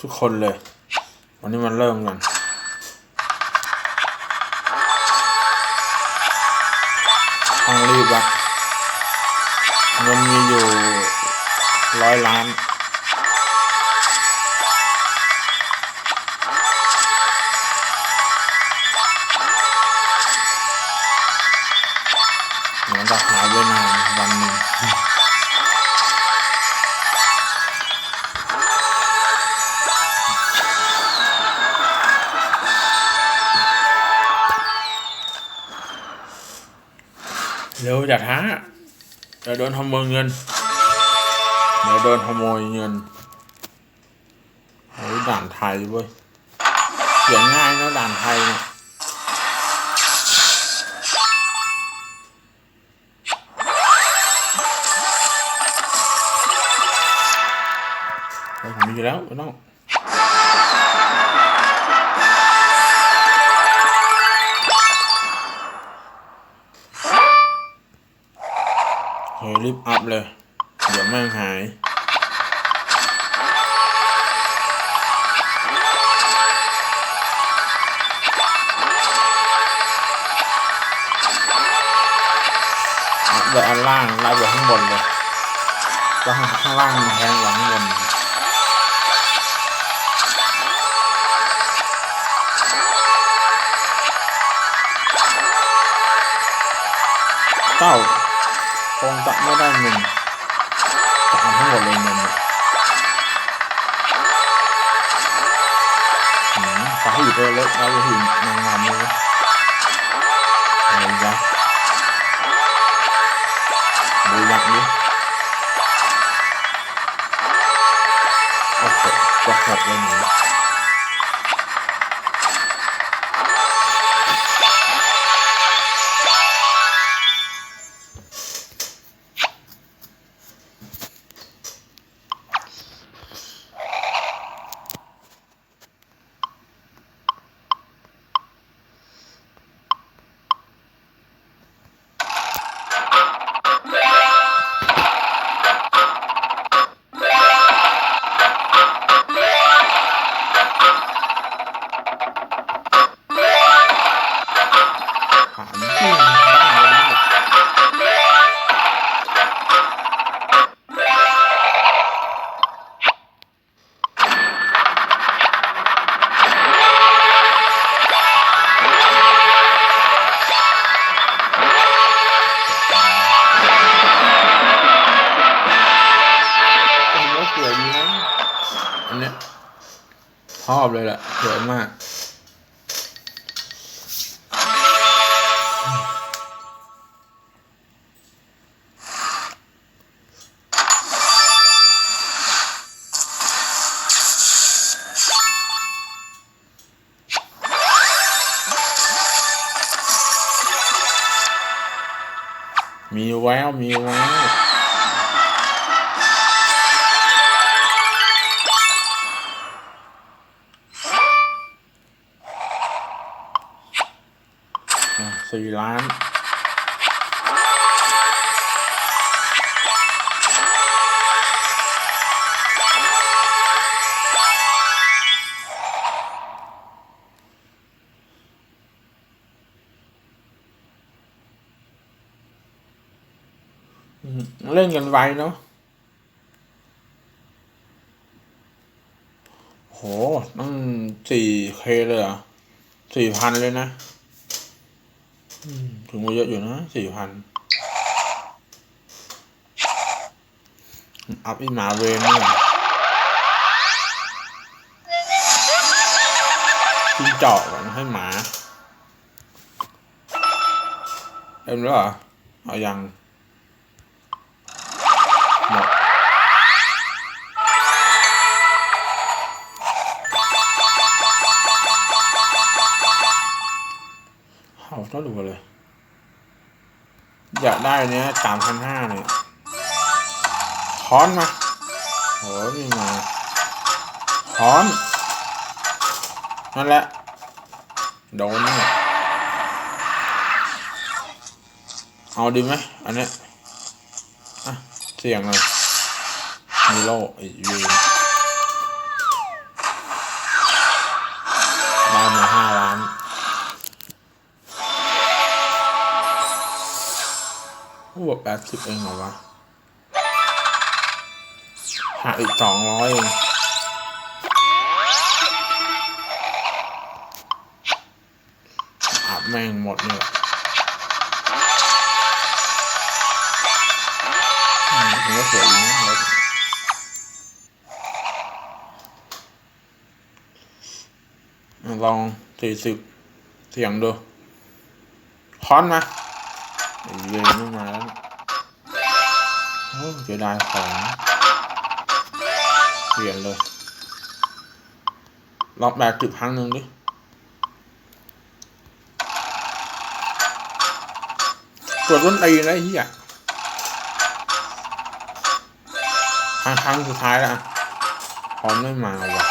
ทุกคนเลย วันนี้มันเริ่มกันต้องรีบอะเงินมีอยู่ร้อยล้าน เร็วจัดฮะเดี๋ยวโดนขโมยเงินเดี๋ยวโดนขโมยเงินเฮ้ยด่านไทยเว้ยเขียนง่ายนะด่านไทยเนี่ยมีแล้วไม่ต้อง รีบอัพเลย เดี๋ยวแม่งหายอัพแบอันล่างไล่ไปข้างบนเลยก็ข้างข้างล่างมันแพงกว่าข้างบนเก้า งจะไม่ได้หนึ่งจะเอาทั้งหมดเลยเงินเนี่ยหืมปลาหีบเล็กๆแล้วก็หีบนางงามเลยอะไรจ๊ะดูยักษ์นี้โอ้โหจะหดเลยหนู ชอบเลยแหละสวยมาก มีแววมีแวว สี่ล้านอืมเล่นกันไวเนาะโหตั้งสี่เคเลยเหรอสี่พันเลยนะอืม ถึงว่าเยอะอยู่นะสี่พันอัพอีหมาเวนเนี่ยจิ้งจอกก่อนให้หมาเอ็มแล้วเหรอเอายัง เอาต้องดูเลย อยากได้เนี้ยสามพันห้าเนี่ยค้อนมาโหนี่มาค้อนนั่นแหละ โดนนี่เอาดีไหมอันเนี้ยอะ เสี่ยงเลยมีโล่อีกยู วกแปดสิบเองเหรอวะหักอีกสองร้อยเองอับแม่งหมดเนี่ยอืมถือว่าสวยนะรถลองสี่สิบเสียงดูคอนมาไอ้เย็นมา เสียดายของเปลี่ยนเลย ลองแบบจุดครั้งหนึ่งดิกดต้นตีนแล้วไอ้เหี้ยครั้งครั้งสุดท้ายแล้วอะพร้อมไม่มาวะ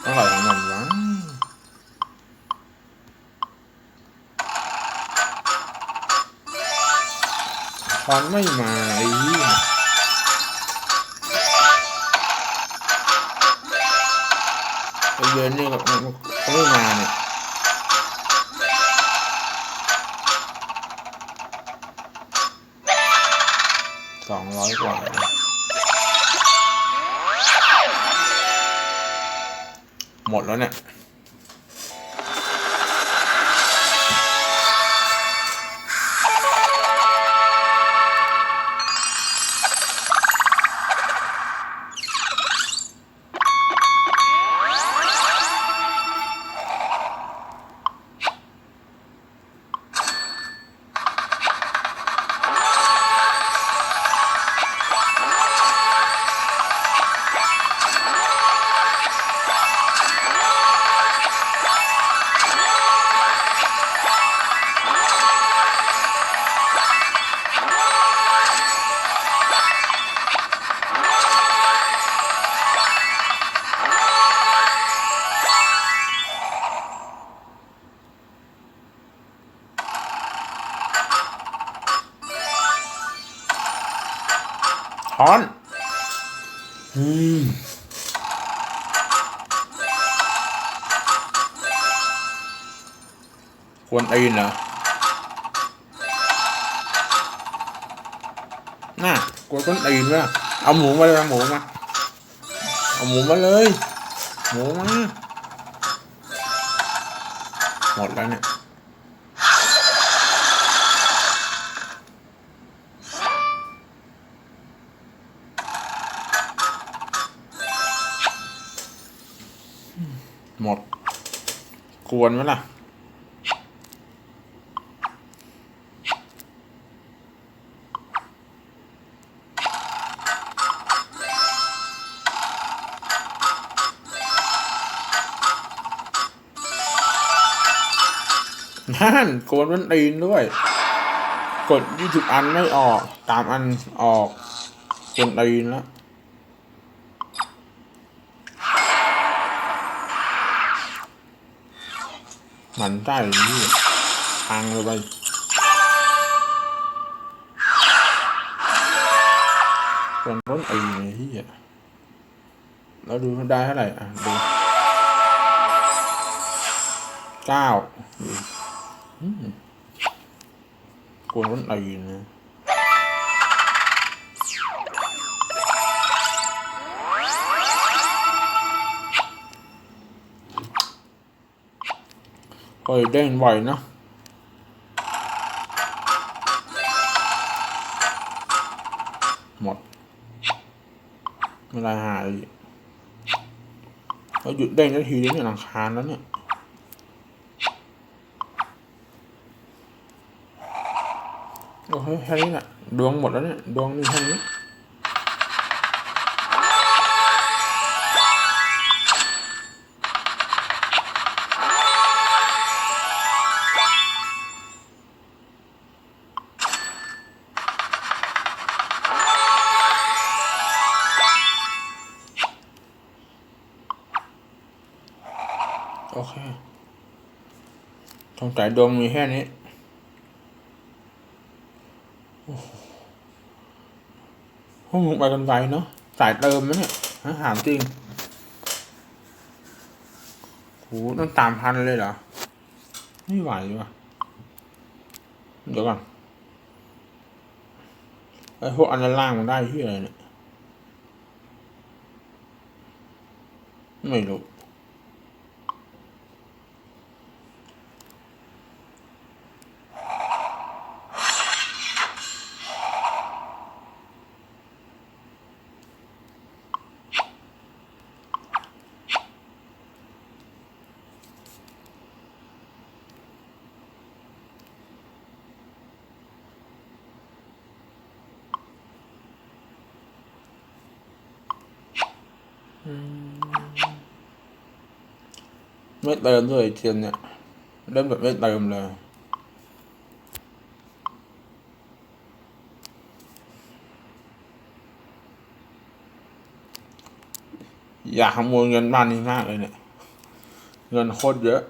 เท่าไหร่ของมัน ค้อมไม่มาไอ้เหี้ยไอ้เย็นนี่ก็มันก็ไม่มาเนี่ยสองร้อยกว่าหมดแล้วเนี่ย มควรตีนเหรอน่ะกวนต้นตีนว่ะเอาหมูมาเลยเอาหมูมา เอาหมูมาเลย หมูมา หมดแล้วเนี่ย หมดกวนไหมล่ะ นั่นโกนมันตีนด้วย กดยี่สิบอันไม่ออก ตามอันออกกดตีนแล้ว มันใต้นี่ทางเลยไปคนต้นไอ้ที่อะแล้วดูได้เท่าไหร่อะดูเก้าอืมกวนต้นไอ้นะ เฮ้เด้งไหวนะ หมดเวลาหายเราหยุดเด้งนาทีนี้เนี่ยหลังคานแล้วเนี่ยโอ้ยแค่นี้แหละดวงหมดแล้วเนี่ยดวงนี่แค่นี้ งสัยดวงมีแค่นี้ พวกมึงไปกันไวเนาะ สายเติมนะเนี่ยอาหารจริงโหต้องตามพันเลยเหรอ ไม่ไหวว่ะเดี๋ยวก่อนไอ้พวกอันดานล่างมันได้ที่อะไรเนี่ย ไม่รู้ ไม่เติมด้วยเกมเนี่ยเล่นแบบไม่เติมเลยอยากขโมยเงินบ้านนี้มากเลยเนี่ย เงินโคตรเยอะ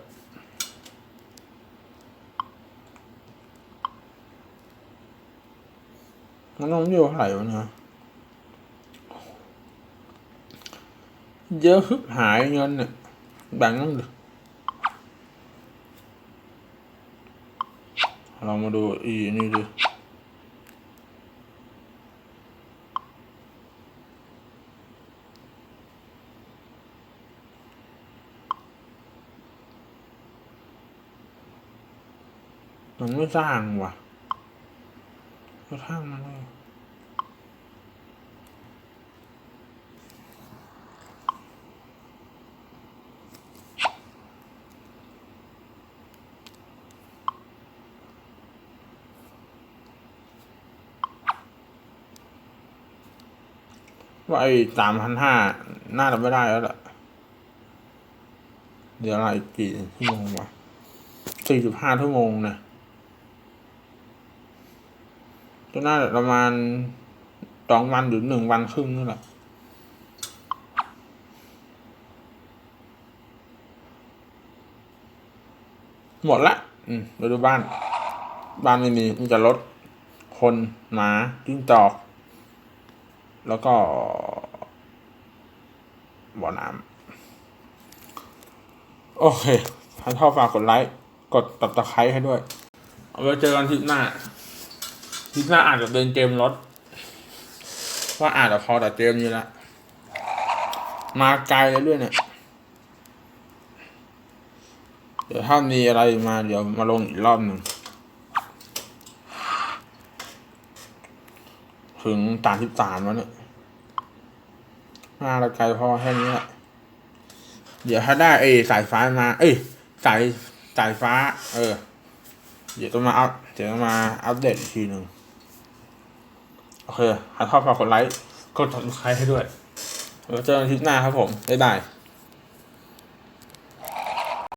มันต้องอยู่เท่าไหร่วะเนี่ย เยอะฮึบหายเงินเนี่ยแบ่งนั่งดิเรามาดูอีนี่ดิมันไม่สร้าง ว่าไอ้สามพันห้าน่าจะไม่ได้แล้วแหละเดี๋ยวอะไรกกี่ชั่วโมงวะสี่สิบห้าชั่วโมงนะก็น่าจะประมาณสองวันหรือหนึ่งวันครึ่งนี่แหละหมดละ อืมไปดูบ้าน บ้านไม่มีมีแต่รถ คน หมาจิ้งจอก แล้วก็บ่อน้ำโอเคท่าชอบฝากกดไลค์กดตับตะไคร้ให้ด้วย เอาไว้เจอกันทิปหน้าทิปหน้าอาจจะเป็นเกมรถ ว่าอาจจะพอแต่เกมนี้ละมาไกลเลยด้วยเนี่ย เดี๋ยวถ้ามีอะไรมาเดี๋ยวมาลงอีกรอบหนึ่ง ถึงตามที่สามแล้วเนี่ยมาละไกลพอแค่นี้แหละเดี๋ยวถ้าได้ไอ้สายฟ้ามา เอ้ยสายสายฟ้า เออ เดี๋ยวจะมาอัพเดี๋ยวจะมาอัปเดตอีกทีหนึ่งโอเคหาชอบฝากกดไลค์ กดติดตามให้ด้วย แล้วเจอกันอาทิตย์หน้าครับผม บ๊ายบาย